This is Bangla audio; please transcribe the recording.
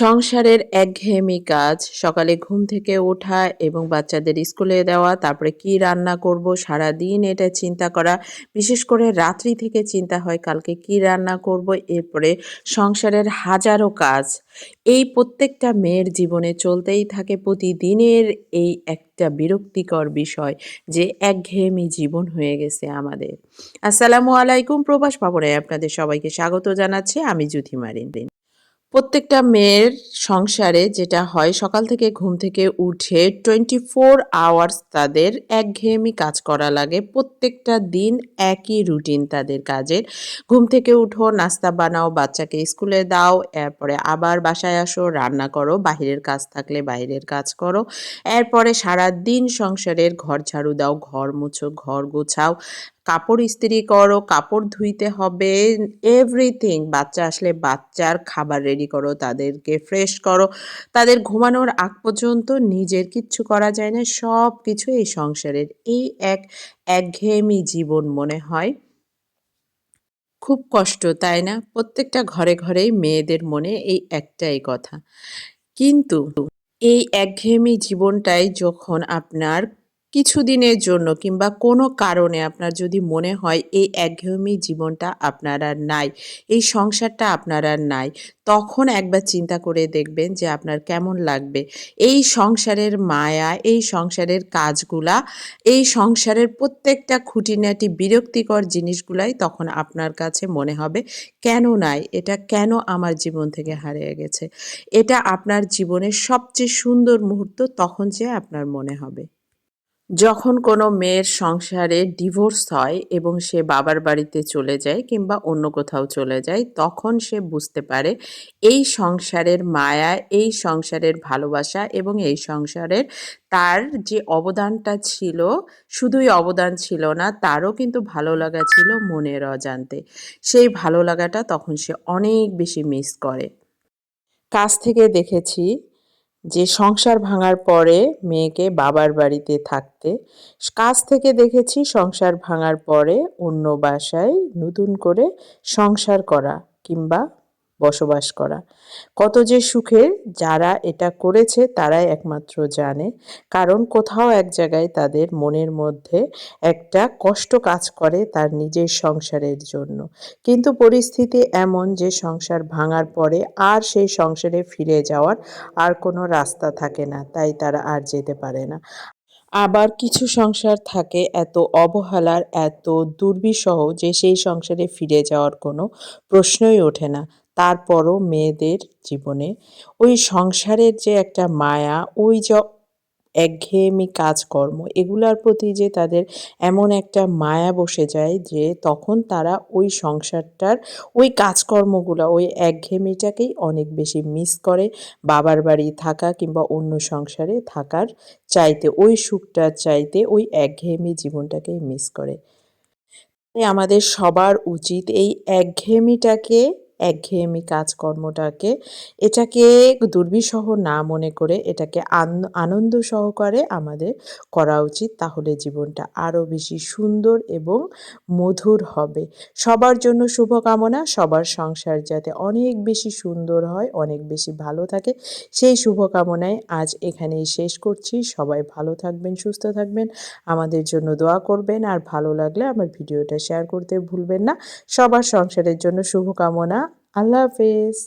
সংসারের একঘেয়েমি কাজ। সকালে ঘুম থেকে ওঠা এবং বাচ্চাদের স্কুলে দেওয়া, তারপরে কি রান্না করব সারা দিন এটা চিন্তা করা, বিশেষ করে রাত্রি থেকে চিন্তা হয় কালকে কি রান্না করব, এরপরে সংসারের হাজারো কাজ। এই প্রত্যেকটা মেয়ের জীবনে চলতেই থাকে প্রতিদিনের এই একটা বিরক্তিকর বিষয় যে একঘেয়েমি জীবন হয়ে গেছে আমাদের। আসসালামু আলাইকুম প্রবাস ভবনে আপনাদের সবাইকে স্বাগত জানাচ্ছি। আমি জুথি মারিন। প্রত্যেকটা মেয়ের সংসারে যেটা হয়, সকাল থেকে ঘুম থেকে উঠে টোয়েন্টি ফোর আওয়ার্স তাদের একঘেয়েমি কাজ করা লাগে। প্রত্যেকটা দিন একই রুটিন তাদের কাজের। ঘুম থেকে উঠো, নাস্তা বানাও, বাচ্চাকে স্কুলে দাও, এরপরে আবার বাসায় আসো, রান্না করো, বাহিরের কাজ থাকলে বাইরের কাজ করো। এরপরে সারা দিন সংসারের ঘর ঝাড়ু দাও, ঘর মুছো, ঘর গোছাও কাপড় ইস্ত্রি করো, কাপড় ধুইতে হবে এভরিথিং বাচ্চা আসলে বাচ্চার খাবার রেডি করো, তাদেরকে ফ্রেশ করো। তাদের ঘুমানোর আগ পর্যন্ত নিজের কিচ্ছু করা যায় না সব কিছু এই সংসারের, এই এক একঘেয়েমি জীবন মনে হয়। খুব কষ্ট, তাই না? প্রত্যেকটা ঘরে ঘরেই মেয়েদের মনে এই একটাই কথা। কিন্তু এই একঘেয়েমি জীবনটাই যখন আপনার কিছুদিনের জন্য কিংবা কোনো কারণে আপনার যদি মনে হয় এই একঘেয়েমি জীবনটা আপনার আর নাই, এই সংসারটা আপনার আর নাই, তখন একবার চিন্তা করে দেখবেন যে আপনার কেমন লাগবে। এই সংসারের মায়া, এই সংসারের কাজগুলা, এই সংসারের প্রত্যেকটা খুঁটিনাটি বিরক্তিকর জিনিসগুলাই তখন আপনার কাছে মনে হবে, কেন নাই? এটা কেন আমার জীবন থেকে হারিয়ে গেছে? এটা আপনার জীবনের সবচেয়ে সুন্দর মুহূর্ত তখন যে আপনার মনে হবে। যখন কোনো মেয়ের সংসারে ডিভোর্স হয় এবং সে বাবার বাড়িতে চলে যায় কিংবা অন্য কোথাও চলে যায়, তখন সে বুঝতে পারে এই সংসারের মায়া, এই সংসারের ভালোবাসা এবং এই সংসারের তার যে অবদানটা ছিল, শুধুই অবদান ছিল না, তারও কিন্তু ভালো লাগা ছিল মনের অজান্তে। সেই ভালো লাগাটা তখন সে অনেক বেশি মিস করে। কাছ থেকে দেখেছি যে সংসার ভাঙার পরে মেয়েকে বাবার বাড়িতে থাকতে, কাজ থেকে দেখেছি সংসার ভাঙার পরে অন্য বাসায় নতুন করে সংসার করা কিংবা বসবাস করা। কত যে সুখের যারা এটা করেছে, তারাই একমাত্র জানে। কারণ কোথাও এক জায়গায় তাদের মনের মধ্যে একটা কষ্ট কাজ করে তার নিজের সংসারের জন্য। কিন্তু পরিস্থিতি এমন যে সংসার ভাঙার পরে আর সেই সংসারে ফিরে যাওয়ার আর কোনো রাস্তা থাকে না, তাই তারা আর যেতে পারে না। আবার কিছু সংসার থাকে এত অবহেলার, এত দুর্বিষহ যে সেই সংসারে ফিরে যাওয়ার কোনো প্রশ্নই ওঠে না। তারপরও মেয়েদের জীবনে ওই সংসারের যে একটা মায়া, ওই যে একঘেয়েমি কাজকর্ম, এগুলার প্রতি যে তাদের এমন একটা মায়া বসে যায় যে তখন তারা ওই সংসারটার ওই কাজকর্মগুলো, ওই একঘেয়েমিটাকেই অনেক বেশি মিস করে বাবার বাড়ি থাকা কিংবা অন্য সংসারে থাকার চাইতে, ওই সুখটার চাইতে ওই একঘেয়েমি জীবনটাকেই মিস করে। আমাদের সবার উচিত এই একঘেয়েমিটাকে একঘেয়েমি কাজকর্মটাকে এটাকে দুর্বিষহ না মনে করে এটাকে আনন্দ সহকারে আমাদের করা উচিত, তাহলে জীবনটা আরও বেশি সুন্দর এবং মধুর হবে। সবার জন্য শুভকামনা, সবার সংসার যাতে অনেক বেশি সুন্দর হয়, অনেক বেশি ভালো থাকে, সেই শুভকামনায় আজ এখানেই শেষ করছি। সবাই ভালো থাকবেন, সুস্থ থাকবেন, আমাদের জন্য দোয়া করবেন, আর ভালো লাগলে আমার ভিডিওটা শেয়ার করতে ভুলবেন না। সবার সংসারের জন্য শুভকামনা আল্লাহ হাফেজ